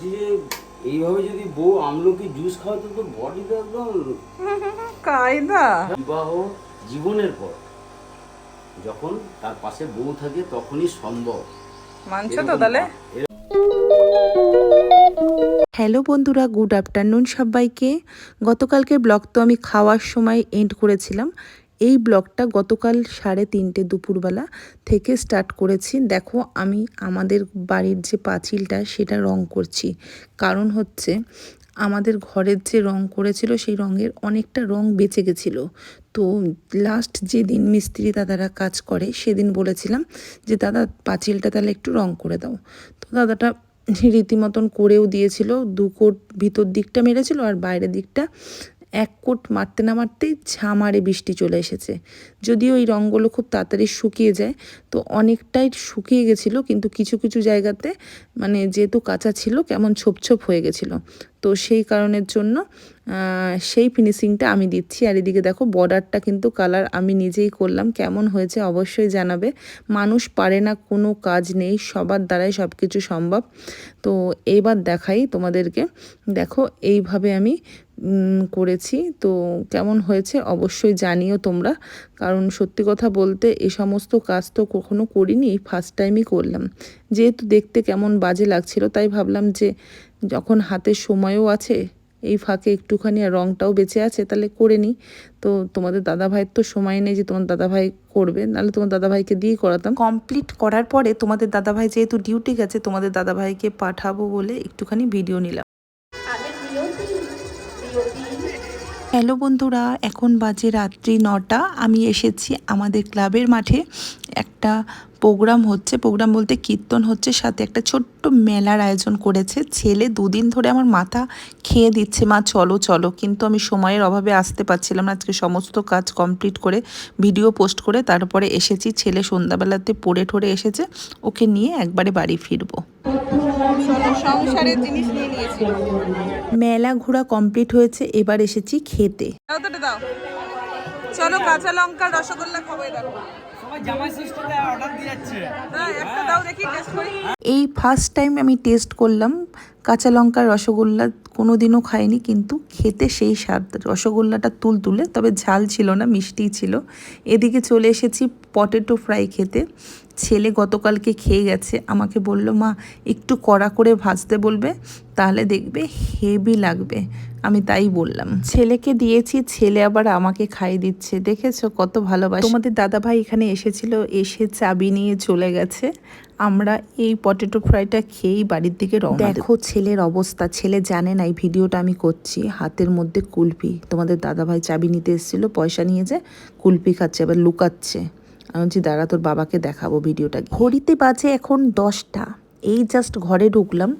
বলছি যে এইভাবে যদি বউ আমলকি জুস খাওয়াতো তো বডিটা একদম কায়দা। বিবাহ জীবনের পর। যখন তার পাশে বউ থাকে তখনই সম্ভব। মানছো তো তাহলে? হ্যালো বন্ধুরা গুড আফটারনুন সবাইকে। গতকালকের ব্লগ তো আমি খাওয়ার সময় এন্ড করেছিলাম। এই ব্লগটা গতকাল সাড়ে তিনটে দুপুরবেলা থেকে স্টার্ট করেছি। দেখো, আমি আমাদের বাড়ির যে পাঁচিলটা, সেটা রং করছি। কারণ হচ্ছে, আমাদের ঘরের যে রং করেছিল, সেই রঙের অনেকটা রং বেঁচে গেছিল। তো লাস্ট যেদিন মিস্ত্রি দাদারা কাজ করে, সেদিন বলেছিলাম যে, দাদা, পাঁচিলটা তাহলে একটু রং করে দাও। তো দাদাটা রীতিমতন করেও দিয়েছিল, দু কোট ভিতর দিকটা মেরেছিল আর বাইরের দিকটা এক কোট মারতে না মারতেই ঝামারে বৃষ্টি চলে এসেছে। যদিও এই রঙগুলো খুব তাড়াতাড়ি শুকিয়ে যায়, তো অনেকটাই শুকিয়ে গেছিল, কিন্তু কিছু কিছু জায়গাতে মানে যেহেতু কাঁচা ছিল, কেমন ছোপ ছোপ হয়ে গেছিল। তো সেই কারণের জন্য সেই ফিনিশিংটা আমি দিচ্ছি। আর এদিকে দেখো বর্ডারটা কিন্তু কালার আমি নিজেই করলাম। কেমন হয়েছে অবশ্যই জানাবে। মানুষ পারে না, কোনো কাজ নেই, সবার দ্বারাই সব কিছু সম্ভব। তো এইবার দেখাই তোমাদেরকে। দেখো, এইভাবে আমি করেছি। তো কেমন হয়েছে অবশ্যই জানিও তোমরা। কারণ সত্যি কথা বলতে এ সমস্ত কাজ তো কখনো করিনি ফার্স্ট টাইমই করলাম। যেহেতু দেখতে কেমন বাজে লাগছিল, তাই ভাবলাম যে যখন হাতে সময়ও আছে, এই ফাঁকে একটুখানি আর রঙটাও বেঁচে আছে, তাহলে করে নিই। তো তোমাদের দাদা ভাইয়ের তো সময় নেই যে তোমার দাদা ভাই করবে, নাহলে তোমার দাদা ভাইকে দিয়েই করাতাম। কমপ্লিট করার পরে তোমাদের দাদা ভাই যেহেতু ডিউটি গেছে, তোমাদের দাদা ভাইকে পাঠাবো বলে একটুখানি ভিডিও নিলাম। হ্যালো বন্ধুরা, এখন বাজে রাত্রি নটা। আমি এসেছি আমাদের ক্লাবের মাঠে। একটা প্রোগ্রাম হচ্ছে, প্রোগ্রাম বলতে কীর্তন হচ্ছে, সাথে একটা ছোট্ট মেলার আয়োজন করেছে। ছেলে দুদিন ধরে আমার মাথা খেয়ে দিচ্ছে, মা, চলো চলো। কিন্তু আমি সময়ের অভাবে আসতে পারছিলাম না। আজকে সমস্ত কাজ কমপ্লিট করে, ভিডিও পোস্ট করে, তারপরে এসেছি। ছেলে সন্ধ্যাবেলাতে পড়ে ঠরে এসেছে। ওকে নিয়ে একবারে বাড়ি ফিরবো। সংসারের জিনিস নিয়ে মেলা ঘোরা কমপ্লিট হয়েছে এবার এসেছি খেতে। চলো কাঁচা লঙ্কা রসগোল্লা খাব এই দেখো সবাই জামাই ষষ্ঠীতে অর্ডার দিয়ে যাচ্ছে। না একটা দাও দেখি টেস্ট করি। এই ফার্স্ট টাইম আমি টেস্ট করলাম কাঁচা লঙ্কার রসগোল্লা কোনো দিনও খাইনি কিন্তু খেতে সেই স্বাদ। রসগোল্লাটা তুল তুলে তবে ঝাল ছিল না মিষ্টি ছিল। এদিকে চলে এসেছি পটেটো ফ্রাই খেতে। ছেলে গতকালকে খেয়ে গেছে। আমাকে বলল, মা, একটু কড়া করে ভাজতে বলবে, তাহলে দেখবে হেভি লাগবে। আমি তাই বললাম। ছেলেকে দিয়েছি, ছেলে আবার আমাকে খাইয়ে দিচ্ছে। দেখেছ কত ভালোবাসে। তোমাদের দাদাভাই এখানে এসেছিল, এসে চাবি নিয়ে চলে গেছে। আমরা এই পটেটো ফ্রাইটা খেয়েই বাড়ির দিকে রওনা দেখো ছেলের অবস্থা, ছেলে জানে না এই ভিডিওটা আমি করছি। হাতের মধ্যে কুলপি। তোমাদের দাদাভাই চাবি নিতে এসেছিল, পয়সা নিয়ে যে কুলপি খাচ্ছে, আবার লুকাচ্ছে। আমি বলছি দাঁড়া তোর বাবাকে দেখাবো ভিডিওটা ঘড়িতে বাজে এখন দশটা। এই জাস্ট ঘরে ঢুকলাম,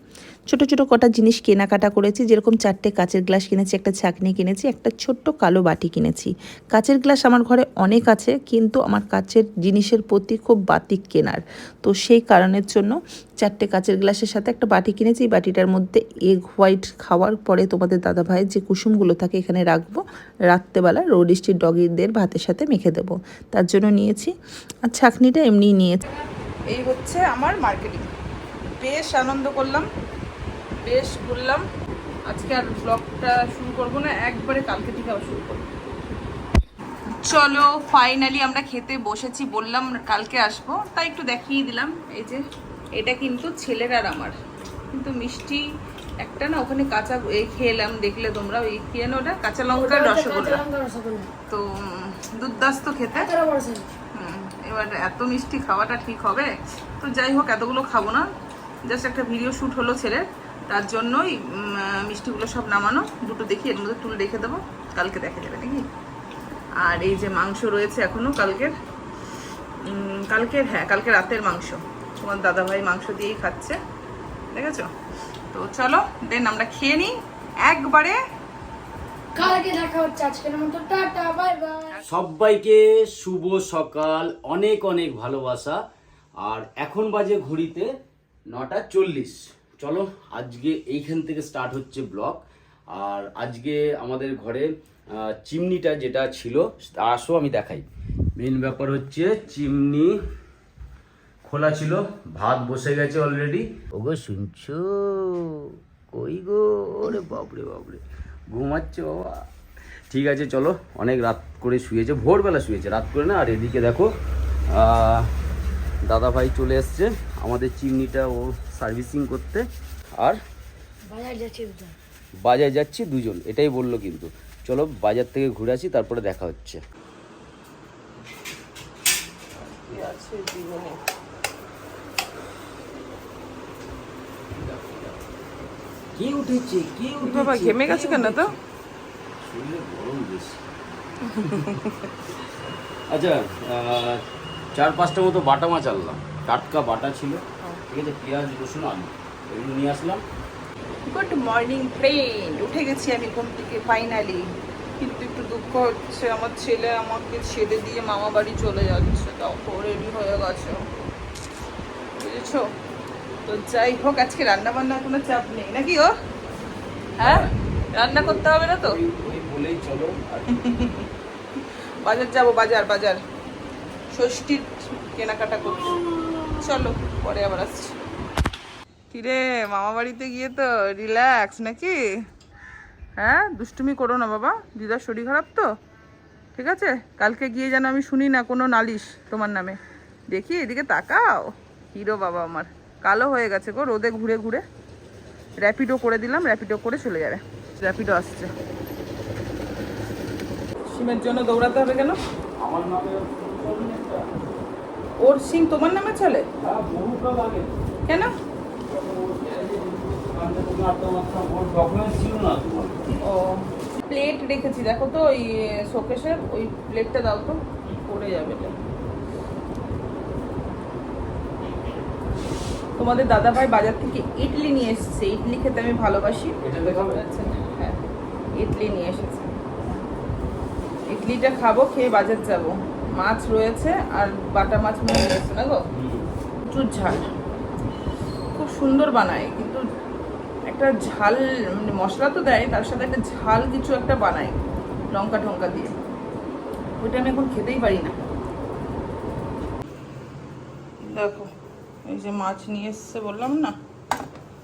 ছোট ছোট কটা জিনিস কেনাকাটা করেছি, যেরকম চারটে কাচের গ্লাস কিনেছি, একটা ছাকনি কিনেছি, একটা ছোট্ট কালো বাটি কিনেছি। কাচের গ্লাস আমার ঘরে অনেক আছে, কিন্তু আমার কাচের জিনিসের প্রতি খুব বাতিক কেনার। তো সেই কারণের জন্য চারটে কাচের গ্লাসের সাথে একটা বাটি কিনেছি, এই বাটিটার মধ্যে এগ হোয়াইট খাওয়ার পরে তোমাদের দাদা ভাইয়ের যে কুসুমগুলো থাকে এখানে রাখব, রাত্রেবেলা রোড স্ট্রিট ডগিদের ভাতের সাথে মেখে দেবো। তার জন্য নিয়েছি, আর ছাকনিটা এমনিই নিয়েছি। এই হচ্ছে আমার মার্কেটিং বেশ আনন্দ করলাম বেশ ঘুরলাম। আজকে আর ব্লগটা শুরু করব না একবারে কালকে থেকে আবার শুরু করব। চলো ফাইনালি আমরা খেতে বসেছি বললাম কালকে আসব তাই একটু দেখিয়ে দিলাম। এই যে এটা কিন্তু ছেলের আর আমার। কিন্তু মিষ্টি একটা না ওখানে কাঁচা এই খেলাম দেখলে তোমরা ওই খেয়ে ওটা? কাঁচা লঙ্কার রসগোল্লা। তো দুর্দাস্ত খেতে। হুম, এবার এত মিষ্টি খাওয়াটা ঠিক হবে? তো যাই হোক এতগুলো খাব না। জাস্ট একটা ভিডিও শ্যুট হলো ছেলের। তার জন্যই মিষ্টিগুলো সব নামানো। দুটো দেখি এর মধ্যে তুলে রেখে দেবো। কালকে দেখা যাবে নাকি? আর এই যে মাংস রয়েছে এখনও কালকের। কালকের হ্যাঁ কালকে রাতের মাংস। তোমার দাদাভাই মাংস দিয়েই খাচ্ছে। দেখেছ? তো চলো দেন আমরা খেয়ে নিই। একবারে কালকে দেখা হচ্ছে আজকের মতো। Tata bye bye. সবাইকে শুভ সকাল অনেক অনেক ভালোবাসা। আর এখন বাজে ঘড়িতে নটা চল্লিশ। চলো, আজকে এইখান থেকে স্টার্ট হচ্ছে ব্লগ আর আজকে আমাদের ঘরে চিমনিটা যেটা ছিল আসো আমি দেখাই। মেন ব্যাপার হচ্ছে চিমনি খোলা ছিল, ভাত বসে গেছে অলরেডি ও গো? শুনছো ওরে বাপরে বাপরে। ঘুমাচ্ছে বাবা। ঠিক আছে, চলো, অনেক রাত করে শুয়েছে, ভোরবেলা শুয়েছে, রাত করে না, আর এদিকে দেখো দাদা ভাই চলে এসছে। আমাদের চিমনিটা ও সার্ভিসিং করতে। আর বাজার যাচ্ছে দুটো বাজার যাচ্ছি দুজন এটাই বলল কিন্তু। চলো বাজার থেকে ঘুরে আসি তারপরে দেখা হচ্ছে। কি উঠেছে কে বাবা ঘেমে গেছে কেন তো? আচ্ছা চার পাঁচটা মতো বাটা মাছ আনলাম। টাটকা বাটা ছিল। ঠিক আছে পেঁয়াজ রসুন আলু। এগুলো নিয়ে আসলাম। গুড মর্নিং ফ্রেন্ড উঠে গেছি আমি ঘুম থেকে ফাইনালি কিন্তু একটু দুঃখ হচ্ছে আমার ছেলে আমাকে ছেড়ে দিয়ে মামা বাড়ি চলে যাচ্ছে। তাও রেডি হয়ে গেছে। বুঝেছ? তো যাই হোক আজকে রান্না বান্না কোনো চাপ নেই। নাকি ও হ্যাঁ? রান্না করতে হবে না তো? বলেই চলো। বাজার যাব বাজার বাজার। ষষ্ঠীর কেনাকাটা করতে চলো পরে আবার আসছি। কিরে মামা বাড়িতে গিয়ে তো রিল্যাক্স নাকি? হ্যাঁ দুষ্টুমি করো না বাবা দিদার শরীর খারাপ তো। ঠিক আছে? কালকে গিয়ে যেন আমি শুনি না কোনো নালিশ তোমার নামে। দেখি এদিকে তাকাও। হিরো বাবা আমার। কালো হয়ে গেছে গো রোদে ঘুরে ঘুরে। র্যাপিডো করে দিলাম র্যাপিডো করে চলে যাবে। র্যাপিডো আসছে। সিমের জন্য দৌড়াতে হবে কেন? আমার নামে ওর সিং তোমার নামে চলে? কেন? ও প্লেট রেখেছি দেখো তো ওই শোকেশের ওই প্লেটটা দাও তো পড়ে যাবে তোমাদের দাদা ভাই বাজার থেকে ইডলি নিয়ে এসেছে ইডলি খেতে আমি ভালোবাসি। আচ্ছা, হ্যাঁ ইডলি নিয়ে এসেছে। ইডলিটা খাব খেয়ে বাজার যাব। মাছ রয়েছে আর বাটা মাছ মনে রয়েছে না গো? প্রচুর ঝাল। খুব সুন্দর বানায়, কিন্তু একটা ঝাল মানে মশলা তো দেয়, তার সাথে একটা ঝাল কিছু একটা বানায় লঙ্কা টঙ্কা দিয়ে। ওইটা আমি এখন খেতেই পারি না। দেখো, এই যে মাছ নিয়ে এসছে বললাম না,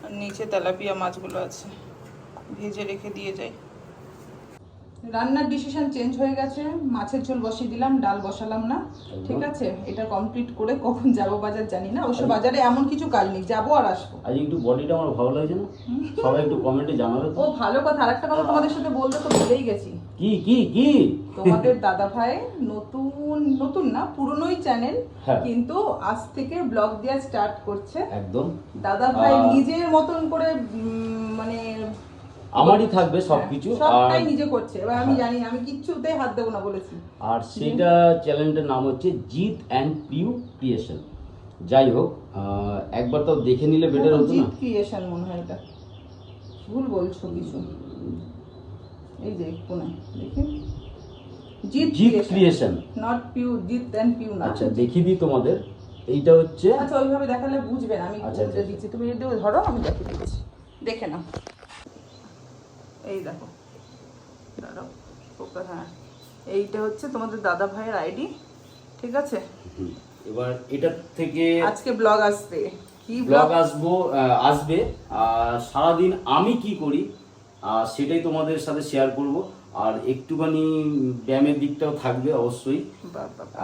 আর নিচে তেলাপিয়া মাছগুলো আছে। ভেজে রেখে দিয়ে যাই। রান্নার ডিসিশন চেঞ্জ হয়ে গেছে। মাছের ঝোল বসিয়ে দিলাম ডাল বসালাম না। ঠিক আছে? এটা কমপ্লিট করে কখন যাব বাজার জানি না। অবশ্য বাজারে এমন কিছু কাজ নেই যাব আর আসব। আজ একটু বডিটা আমার ভালো লাগছে না? সবাই একটু কমেন্টে জানাবে ও ভালো কথা। আরেকটা কথা তোমাদের সাথে বলতে তো ভুলেই গেছি। কি কি কি? তোমাদের দাদা ভাই নতুন নতুন না পুরনোই চ্যানেল। কিন্তু আজ থেকে ব্লগ দেওয়া স্টার্ট করছে। একদম। দাদা ভাই নিজের মতন করে মানে আমারই থাকবে সবকিছু আর সবটাই নিজে করছে। এবার আমি জানি আমি কিচ্ছুতেই হাত দেবো না বলেছি। আর সেটা চ্যানেলটার নাম হচ্ছে জিৎ অ্যান্ড পিউ ক্রিয়েশন। যাই হোক একবার তো দেখে নিলে বেটার হতো না। জিত ক্রিয়েশন মনে হয় এটা। ভুল বলছো কিছু। এই যে কোনে দেখি। জিত ক্রিয়েশন। নট পিউ জিত দেন পিউ না। আচ্ছা দেখিয়ে দিই তোমাদের। এইটা হচ্ছে আচ্ছা ওইভাবে দেখালে বুঝবে না আমি আচ্ছা, আচ্ছা। দিচ্ছি। তুমি যদি ধরো আমি দেখিয়ে দিচ্ছি। দেখে নাও। এই দেখো। দাঁড়াও ফোকাস হ্যাঁ। এইটা হচ্ছে তোমাদের দাদা ভাইয়ের আইডি ঠিক আছে? এবার এটা থেকে আজকে ব্লগ আসবে। কি ব্লগ আসব আসবে। আর সারাদিন আমি কি করি সেটাই তোমাদের সাথে শেয়ার করব। আর একটুখানি ব্যায়ামের দিকটাও থাকবে অবশ্যই।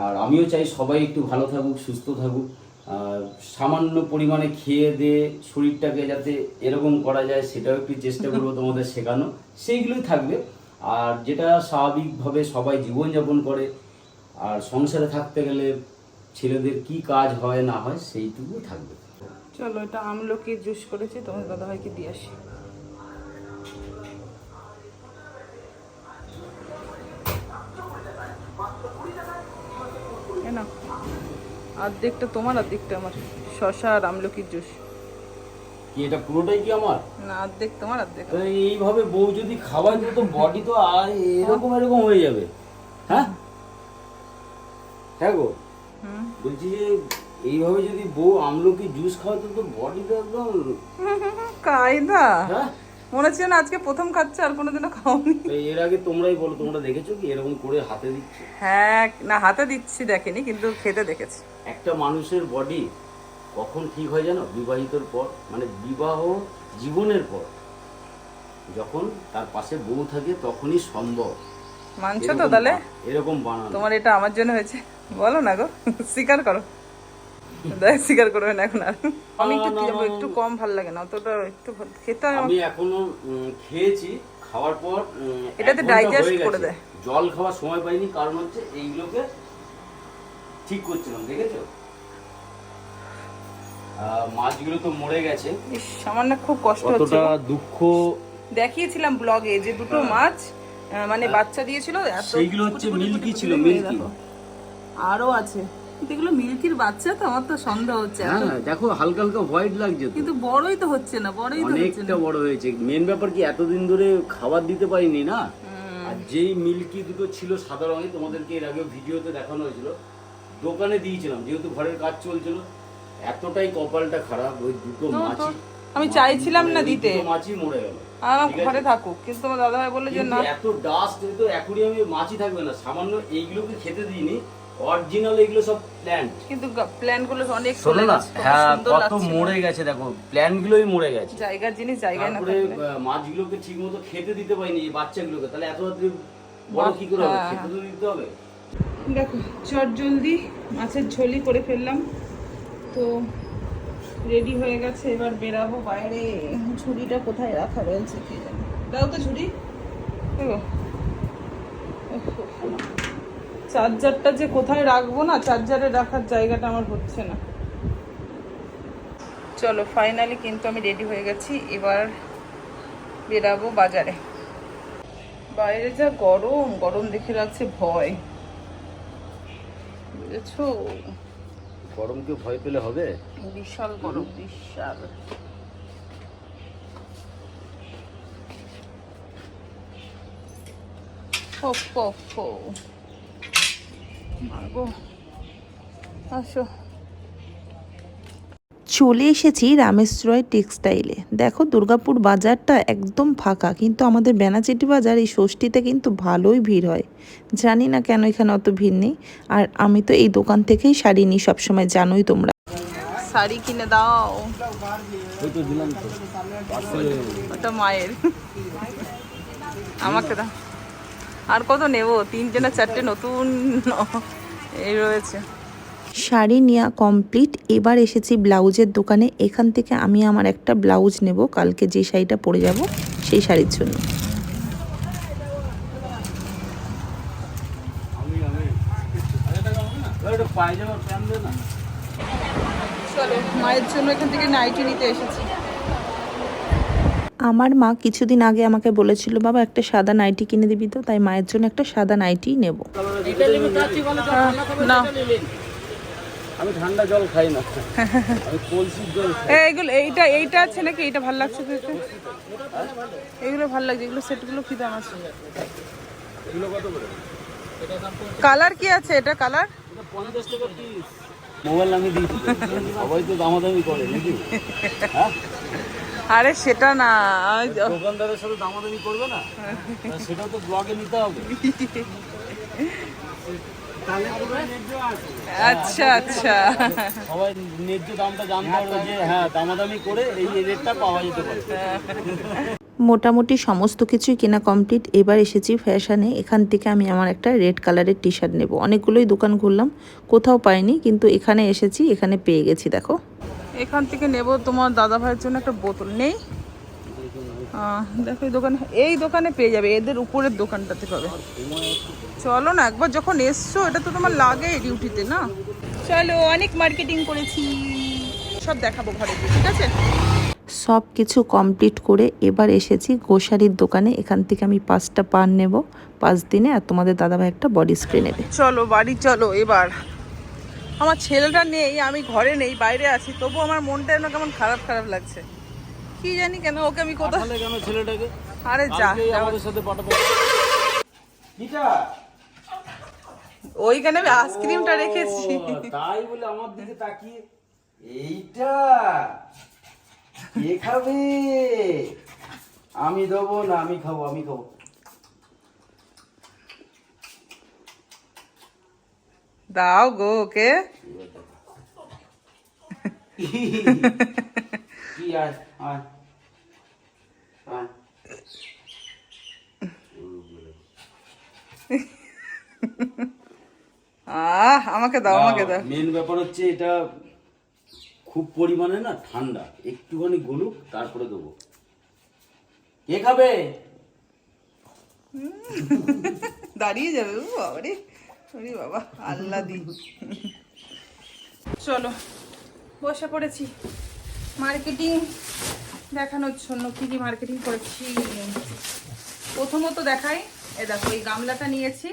আর আমিও চাই সবাই একটু ভালো থাকুক সুস্থ থাকুক। সামান্য পরিমাণে খেয়ে দিয়ে শরীরটাকে যাতে এরকম করা যায় সেটাও একটু চেষ্টা করব তোমাদের শেখানো। সেইগুলোই থাকবে। আর যেটা স্বাভাবিকভাবে সবাই জীবনযাপন করে আর সংসারে থাকতে গেলে ছেলেদের কি কাজ হয় না হয় সেইটুকু থাকবে। চলো এটা আমলকির জুস করেছি তোমার দাদা ভাইকে দিয়ে আসি। নাও। অর্ধেকটা তোমার অর্ধেকটা আমার। শশা আর আমলকির জুস। কি এটা পুরোটাই কি আমার? না অর্ধেক তোমার অর্ধেক এইভাবে বউ যদি খাবার দিত তো বডি তো আর এরকম এরকম হয়ে যাবে। হ্যাঁ? হ্যাঁ গো? হুম। বলছি যে এইভাবে যদি বউ আমলকি জুস খাওয়াতো তো বডি তো একদম কায়দা। হ্যাঁ? মনে হচ্ছে না আজকে প্রথম খাচ্ছে আর কোনোদিনও খাওনি। এর আগে তোমরাই বলো তোমরা দেখেছ কি? এরকম করে হাতে দিচ্ছে। হ্যাঁ না হাতে দিচ্ছি দেখেনি কিন্তু খেতে দেখেছি। একটা মানুষের বডি কখন ঠিক হয় জানো? বিবাহিতর পর মানে বিবাহ জীবনের পর। যখন তার পাশে বউ থাকে তখনই সম্ভব। মানছো তো তাহলে? এরকম বানানো। তোমার এটা আমার জন্য হয়েছে। বলো না গো স্বীকার করো। স্বীকার করবে না এখন আর। আমি একটু একটু কম ভালো লাগে না অতটা একটু খেতে হয় আমি এখনও খেয়েছি খাওয়ার পর এটাতে হয়ে করে দেয়। জল খাওয়ার সময় পাইনি কারণ হচ্ছে এইগুলোকে ঠিক করছিলাম দেখেছ? আহ, মাছগুলো তো মরে গেছে। আমার না খুব কষ্ট হচ্ছে দুঃখ দেখিয়েছিলাম ব্লগে যে দুটো মাছ আহ, মানে বাচ্চা দিয়েছিল এত হ্যাঁ। সেইগুলো হচ্ছে মিল্কি ছিল, মিল্কি। আরও আছে। কিন্তু এগুলো মিল্কির বাচ্চা তো আমার তো সন্দেহ হচ্ছে হ্যাঁ দেখো হালকা হালকা হোয়াইট লাগছে কিন্তু বড়ই তো হচ্ছে না বড়ই তো হচ্ছে না। বড় হয়েছে। মেন ব্যাপার কি এতদিন ধরে খাবার দিতে পারিনি না? আর যেই মিল্কি দুটো ছিল সাদা রঙের তোমাদেরকে এর আগে ভিডিওতে দেখানো হয়েছিল দোকানে দিয়েছিলাম যেহেতু ঘরের কাজ চলছিল এতটাই কপালটা খারাপ ওই দুটো মাছই আমি চাইছিলাম না দিতে। মাছই মরে গেল। আমার ঘরে থাকুক কিন্তু তোমার দাদা ভাই বলল যে না। এত ডাস্ট তো অ্যাকুরিয়ামে মাছই থাকবে না সামান্য এইগুলোকে খেতে দিইনি অরিজিনাল এগুলো সব প্ল্যান্ট কিন্তু প্ল্যানগুলো অনেক চলে না হ্যাঁ কত মরে গেছে দেখো প্ল্যান্ট গুলোই মরে গেছে জায়গার জিনিস জায়গায় না তারপরে মাছগুলোকে খেতে দিতে পারিনি এই বাচ্চাগুলোকে তাহলে এত রাত্রে বড় কি করে হবে হ্যাঁ, খেতে তো দিতে হবে দেখো চট জলদি মাছের ঝোলি করে ফেললাম তো রেডি হয়ে গেছে এবার বেরাবো বাইরে ঝুড়িটা কোথায় রাখা রয়েছে কে জানে দাও তো ঝুড়ি দেখো চার্জারটা যে কোথায় রাখব না চার্জারে রাখার জায়গাটা আমার হচ্ছে না। চলো ফাইনালি কিন্তু আমি রেডি হয়ে গেছি। এবার বেরাবো বাজারে। বাইরে যা গরম গরম দেখে লাগছে ভয়। বুঝেছ? গরমকে ভয় পেলে হবে? বিশাল গরম বিশাল। ফো ফো ফো আসো। চলে এসেছি রামেশ্বরয় টেক্সটাইলে। দেখো দুর্গাপুর বাজারটা একদম ফাঁকা কিন্তু আমাদের বেনাচিটি বাজার এই ষষ্ঠীতে কিন্তু ভালোই ভিড় হয়। জানি না কেন এখানে অত ভিড় নেই। আর আমি তো এই দোকান থেকেই শাড়ি নিই সবসময় জানোই তোমরা। শাড়ি কিনে দাও। ওটা মায়ের। আমাকে দাও। আর কত নেব? তিনটে না চারটে নতুন এই রয়েছে। শাড়ি নেওয়া কমপ্লিট এবার এসেছি ব্লাউজের দোকানে। এখান থেকে আমি আমার একটা ব্লাউজ নেব। কালকে যে শাড়িটা পরে যাব সেই শাড়ির জন্য। চলো মায়ের জন্য এখান থেকে নাইটি নিতে এসেছি। আমার মা কিছুদিন আগে আমাকে বলেছিল বাবা একটা সাদা নাইটি কিনে দিবি তো তাই মায়ের জন্য একটা সাদা নাইটি নেব। না। আমি ঠান্ডা জল খাই না। আমি কলসির জল এইগুলো এইটা এইটা আছে নাকি? এইটা ভালো লাগছে? এইগুলো ভালো লাগছে এগুলো সেটগুলো কি দাম আছে? কালার কি আছে? এটা কালার? পঞ্চাশ টাকা পিস মোবাইল আমি তো। সবাই তো দামাদামি করে নাকি? হ্যাঁ? আরে সেটা না দোকানদারের সাথে দামাদামি করবে না? তা সেটাও তো ব্লগে নিতে হবে। আচ্ছা আচ্ছা। সবাই ন্যায্য দামটা জানতে পারবে যে হ্যাঁ দামাদামি করে এই রেটটা পাওয়া যেতে পারে। মোটামুটি সমস্ত কিছুই কেনা কমপ্লিট এবার এসেছি ফ্যাশনে এখান থেকে আমি আমার একটা রেড কালারের টি শার্ট নেব। অনেকগুলোই দোকান ঘুরলাম কোথাও পাইনি কিন্তু এখানে এসেছি এখানে পেয়ে গেছি দেখো। এখান থেকে নেব তোমার দাদা ভাইয়ের জন্য একটা বোতল। নেই? দেখো এই দোকানে এই দোকানে পেয়ে যাবে এদের উপরের দোকানটাতে পাবে চলো না একবার যখন এসছো এটা তো তোমার লাগে ডিউটিতে না? চলো অনেক মার্কেটিং করেছি। সব দেখাবো ঘরে ঠিক আছে? সব কিছু কমপ্লিট করে এবার এসেছি গোসারির দোকানে। এখান থেকে আমি পাঁচটা পান নেব পাঁচ দিনে আর তোমাদের দাদাভাই একটা বডি স্প্রে নেবে। চলো বাড়ি চলো এবার। আমার ছেলেটা নেই আমি ঘরে নেই বাইরে আছি তবু আমার মনটা যেন কেমন খারাপ খারাপ লাগছে। কি জানি কেন ওকে আমি পাঠালে কেন ছেলেটাকে? আরে যা। আমাদের সাথে পাঠাবো। ওইখানে আমি আইসক্রিমটা রেখেছি। তাই বলে আমার দিকে তাকিয়ে। এইটা! কে খাবে? আমি দেবো না আমি খাব আমি খাব। দাও গো ওকে আহ আমাকে দাও আমাকে দাও। মেন ব্যাপার হচ্ছে এটা খুব পরিমাণে না ঠান্ডা। একটুখানি গলুক তারপরে দেবো। কে খাবে? দাঁড়িয়ে যাবে বাবারে। ওরে বাবা আল্লাহ দি চলো, বসে পড়েছি। মার্কেটিং দেখানোর জন্য কি কি মার্কেটিং করেছি? প্রথমত দেখাই, এ দেখো, এই গামলাটা নিয়েছি।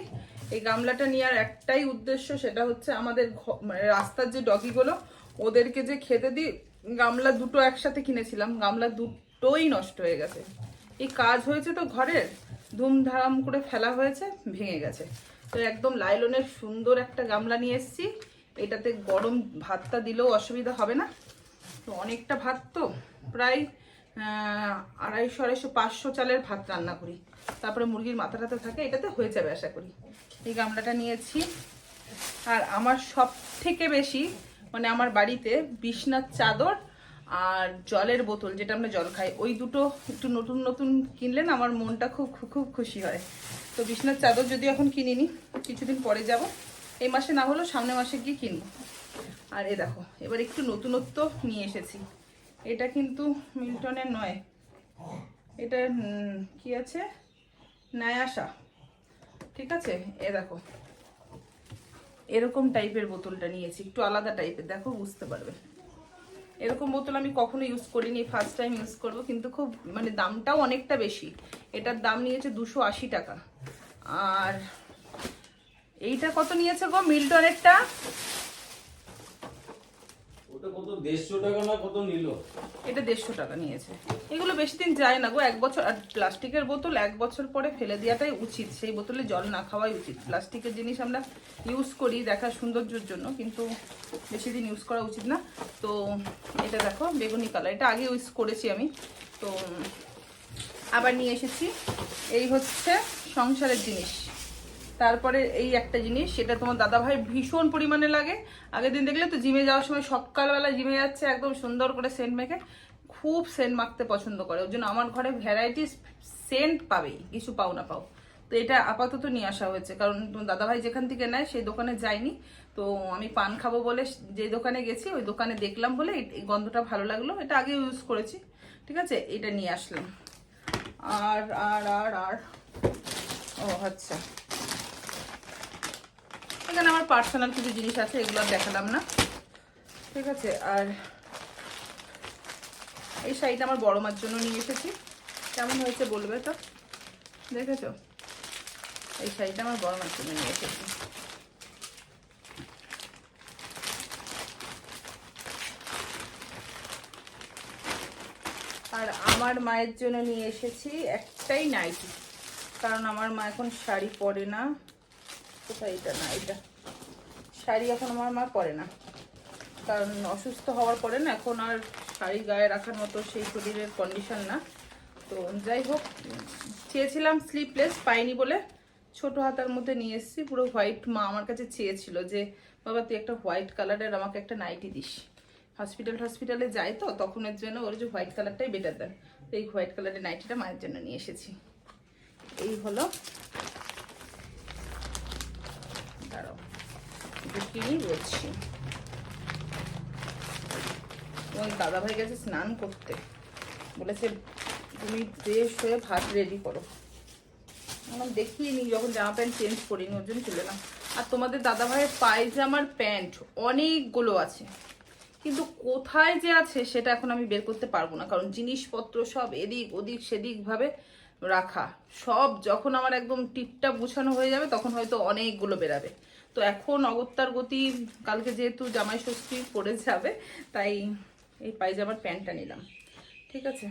এই গামলাটা নেওয়ার একটাই উদ্দেশ্য সেটা হচ্ছে আমাদের মানে রাস্তার যে ডগিগুলো, ওদেরকে যে খেতে দিই, গামলা দুটো একসাথে কিনেছিলাম। গামলা দুটোই নষ্ট হয়ে গেছে। এই কাজ হয়েছে তো ঘরের, ধুমধাম করে ফেলা হয়েছে, ভেঙে গেছে। তো একদম লাইলনের সুন্দর একটা গামলা নিয়ে এসেছি। এটাতে গরম ভাতটা দিলেও অসুবিধা হবে না। তো অনেকটা ভাত তো, প্রায় আড়াইশো আড়াইশো পাঁচশো চালের ভাত রান্না করি। তারপরে মুরগির মাথাটাতে থাকে, এটাতে হয়ে যাবে আশা করি। এই গামলাটা নিয়েছি। আর আমার সব থেকে বেশি মানে আমার বাড়িতে বিছনার চাদর আর জলের বোতল, যেটা আমরা জল খাই, ওই দুটো একটু নতুন নতুন কিনলেন আমার মনটা খুব, খুব- খুব খুশি হয়। তো বিছনার চাদর যদি এখন কিনি কিনিনি, কিছুদিন পরে যাব। এই মাসে না হলেও সামনে মাসে গিয়ে কিনবো। আর এ দেখো, এবার একটু নতুনত্ব নিয়ে এসেছি। এটা কিন্তু মিল্টনের নয়। এটা কি আছে? নায়াসা ঠিক আছে? এ দেখো। এরকম টাইপের বোতলটা নিয়েছি, একটু আলাদা টাইপের দেখো বুঝতে পারবে। এরকম বোতল আমি কখনো ইউজ করিনি ফার্স্ট টাইম ইউজ করব, কিন্তু খুব মানে দামটাও অনেকটা বেশি। এটার দাম নিয়েছে দুশো আশি টাকা। আর এইটা কত নিয়েছে গো? মিল্টনেরটা এটা দেড়শো টাকা নিয়েছে। এগুলো বেশি দিন যায় না গো, এক বছর, আর প্লাস্টিকের বোতল এক বছর পরে ফেলে দেওয়াটাই উচিত। সেই বোতলে জল না খাওয়াই উচিত। প্লাস্টিকের জিনিস আমরা ইউজ করি দেখার সৌন্দর্যের জন্য, কিন্তু বেশি দিন ইউজ করা উচিত না। তো এটা দেখো, বেগুনি কালার। এটা আগে ইউজ করেছি আমি। তো আবার নিয়ে এসেছি। এই হচ্ছে সংসারের জিনিস। তারপরে এই একটা জিনিস, সেটা তোমার দাদা ভাই ভীষণ পরিমাণে লাগে। আগের দিন দেখলে তো জিমে যাওয়ার সময় সকালবেলা জিমে যাচ্ছে, একদম সুন্দর করে সেন্ট মেখে খুব সেন্ট মাখতে পছন্দ করে। ওর জন্য আমার ঘরে ভ্যারাইটিস সেন্ট পাবেই কিছু পাও না পাও। তো এটা আপাতত নিয়ে আসা হয়েছে। কারণ তোমার দাদাভাই যেখান থেকে নেয়, সেই দোকানে যাইনি তো আমি পান খাব বলে যে দোকানে গেছি, ওই দোকানে দেখলাম বলে এই গন্ধটা ভালো লাগল। এটা আগে ইউজ করেছি। ঠিক আছে? এটা নিয়ে আসলাম। আর আর আর আর। ও আচ্ছা। এখানে আমার পার্সোনাল কিছু জিনিস আছে, এগুলো দেখালাম না। ঠিক আছে, আর এই শাড়িটা আমার বড় মার জন্য নিয়ে এসেছি। কেমন হয়েছে বলবে তো? দেখেছ? এই শাড়িটা আমার বড় মার জন্য নিয়ে এসেছি। আর আমার মায়ের জন্য নিয়ে এসেছি একটাই নাইটি কারণ আমার মা এখন শাড়ি পরে না। কোথায় এটা? না, এটা। শাড়ি এখন আমার মা পরে না। কারণ অসুস্থ হওয়ার পরে না এখন আর শাড়ি গায়ে রাখার মতো সেই শরীরের কন্ডিশন না। তো যাই হোক, চেয়েছিলাম স্লিপলেস পাইনি বলে ছোট হাতার মধ্যে নিয়ে এসেছি। পুরো হোয়াইট মা আমার কাছে চেয়েছিল যে, বাবা, তুই একটা হোয়াইট কালারের আমাকে একটা নাইটি দিস। হসপিটাল হসপিটালে যাই তো তখন এর জন্য ওর যে হোয়াইট কালারটাই বেটার দেন। তো এই হোয়াইট কালারের নাইটিটা মায়ের জন্য নিয়ে এসেছি। এই হলো দাঁড়াও। বিকিনি বলছি ওই দাদা ভাই গেছে স্নান করতে। বলেছে, তুমি ফ্রেশ হয়ে ভাত রেডি করো। আমার দেখিয়ে নি, যখন জামা প্যান্ট চেঞ্জ করিনি, ওর জন্য চলে এলাম। আর তোমাদের দাদা ভাইয়ের পায়জামার প্যান্ট অনেকগুলো আছে। কিন্তু কোথায় যে আছে, সেটা এখন আমি বের করতে পারব না। কারণ জিনিসপত্র সব এদিক ওদিক সেদিক ভাবে রাখা। সব যখন আমার একদম টিপটা গুছানো হয়ে যাবে, তখন হয়তো অনেকগুলো বেরাবে। তো এখন অগত্যার গতি, কালকে যেহেতু জামাই ষষ্ঠী পরে যাবে, তাই এই পায়জামার প্যান্টটা নিলাম। ঠিক আছে?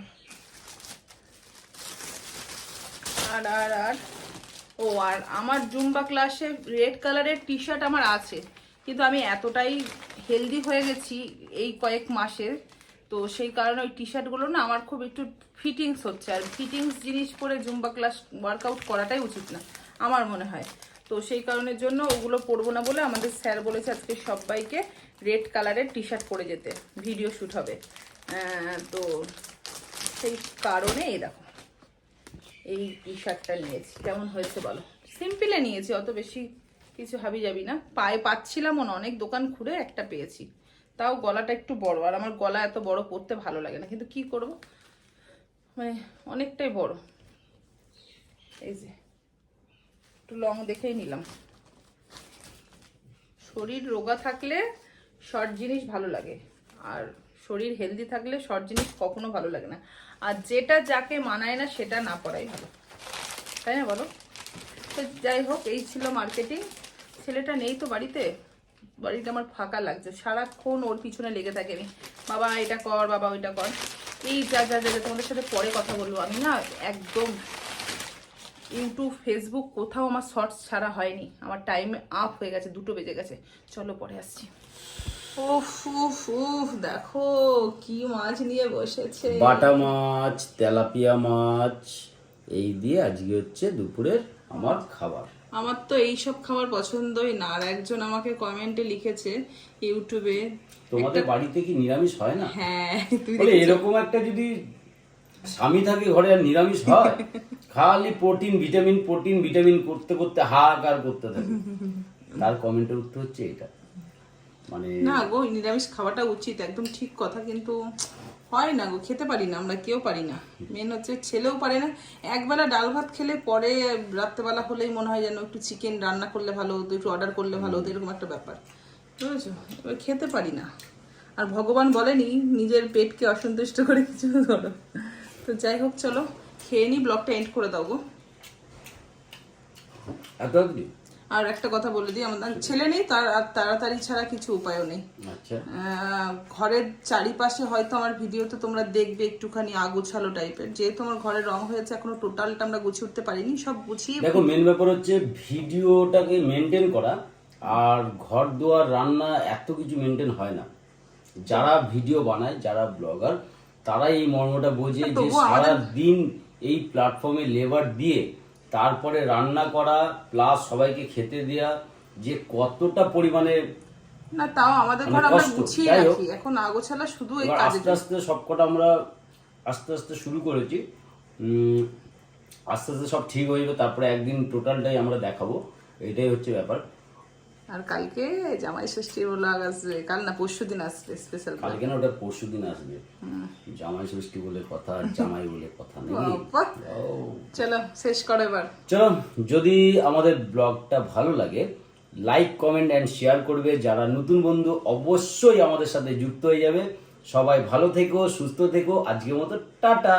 আর আর আর, ও, আর আমার জুম্বা ক্লাসে রেড কালারের টি শার্ট আমার আছে। কিন্তু আমি এতটাই হেলদি হয়ে গেছি এই কয়েক মাসে তো সেই কারণে ওই টি শার্টগুলো না আমার খুব একটু ফিটিংস হচ্ছে। আর ফিটিংস জিনিস পরে জুম্বা ক্লাস ওয়ার্কআউট করাটাই উচিত না, আমার মনে হয়। তো সেই কারণের জন্য ওগুলো পরবো না বলে আমাদের স্যার বলেছে আজকে সবাইকে রেড কালারের টি শার্ট পরে যেতে ভিডিও শ্যুট হবে। তো সেই কারণে এই দেখো, এই টি শার্টটা নিয়েছি। কেমন হয়েছে বলো? সিম্পলে নিয়েছি, অত বেশি কিছু হাবি যাবি না। পায়ে পাচ্ছিলাম না, অনেক দোকান ঘুরে একটা পেয়েছি। তাও গলাটা একটু বড়, আর আমার গলা এত বড় পরতে ভালো লাগে না, কিন্তু কি করব? মানে অনেকটাই বড়। এই যে, একটু লং দেখেই নিলাম। শরীর রোগা থাকলে শর্ট জিনিস ভালো লাগে, আর শরীর হেলদি থাকলে শর্ট জিনিস কখনো ভালো লাগে না। আর যেটা যাকে মানায় না, সেটা না পড়াই ভালো। তাই না বলো? তো যাই হোক, এই ছিল মার্কেটিং ছেলেটা নেই তো বাড়িতে? বাড়িতে আমার ফাঁকা লাগছে। সারাক্ষণ ওর পিছনে লেগে থাকে আমি বাবা এটা কর বাবা ওইটা কর। এই যা যা যা, তোমাদের সাথে পরে কথা বলব। আমি না একদম ইউটিউব ফেসবুক কোথাও আমার শর্টস ছাড়া হয়নি। আমার টাইম আপ হয়ে গেছে দুটো বেজে গেছে। চলো পরে আসছি। উফ উফ উফ দেখো কি মাছ নিয়ে বসেছে। বাটা মাছ তেলাপিয়া মাছ এই দিয়ে আজকে হচ্ছে দুপুরের আমার খাবার। আমার তো এইসব খাবার পছন্দই না। আর একজন আমাকে কমেন্টে লিখেছে ইউটিউবে তোমাদের বাড়িতে কি নিরামিষ হয় না? হ্যাঁ বলে এরকম একটা যদি স্বামী থাকে ঘরে আর নিরামিষ হয় খালি প্রোটিন ভিটামিন প্রোটিন ভিটামিন করতে করতে হাহাকার করতে থাকে। তার কমেন্টের উত্তর হচ্ছে এটা। মানে না গো নিরামিষ খাওয়াটা উচিত একদম ঠিক কথা কিন্তু হয় না গো, খেতে পারি না, আমরা কেউ পারি না। মেন হচ্ছে ছেলেও পারে না। একবেলা ডাল ভাত খেলে পরে রাত্রেবেলা হলেই মনে হয় যেন একটু চিকেন রান্না করলে ভালো হতো, একটু অর্ডার করলে ভালো হতো, এরকম একটা ব্যাপার। বুঝেছ? এবার খেতে পারি না। আর ভগবান বলেনি, নিজের পেটকে অসন্তুষ্ট করে কিছু করো। তো যাই হোক, চলো, খেয়ে নি, ব্লগটা এন্ড করে দাও গো? আর একটা কথা বলে দিই আমাদের ছেলে নেই তার আর তাড়াতাড়ি ছাড়া কিছু উপায়ও নেই। আচ্ছা। ঘরের চারিপাশে হয়তো আমার ভিডিওতে তোমরা দেখবে একটুখানি আগুছালো টাইপের। যেহেতু আমার ঘরের রং হয়েছে এখনও টোটালটা আমরা গুছিয়ে উঠতে পারিনি সব গুছিয়ে দেখো মেন ব্যাপার হচ্ছে ভিডিওটাকে মেনটেন করা আর ঘর দুয়ার রান্না এত কিছু মেনটেন হয় না। যারা ভিডিও বানায় যারা ব্লগার তারাই এই মর্মটা বোঝে যে সারা দিন এই প্ল্যাটফর্মে লেবার দিয়ে তারপরে রান্না করা প্লাস সবাইকে খেতে দেয়া যে কতটা পরিমাণে না তাও আমাদের ঘর মানে আমরা গুছিয়ে রাখি। এখন আগোছালা শুধু এই কাজে আস্তে আস্তে সবকটা আমরা আস্তে আস্তে শুরু করেছি। উম, আস্তে আস্তে সব ঠিক হয়ে যাবে তারপরে একদিন টোটালটাই আমরা দেখাবো। এটাই হচ্ছে ব্যাপার। আর কালকে জামাই ষষ্ঠী ব্লগ আসবে কাল না পরশু দিন আসবে স্পেশাল কালকে না ওটা পরশু দিন আসবে। জামাই ষষ্ঠী বলে কথা জামাই বলে কথা নেই চলো শেষ করো এবার। চলো যদি আমাদের ব্লগটা ভালো লাগে লাইক কমেন্ট অ্যান্ড শেয়ার করবে। যারা নতুন বন্ধু অবশ্যই আমাদের সাথে যুক্ত হয়ে যাবে। সবাই ভালো থেকো সুস্থ থেকো। আজকের মতো টাটা।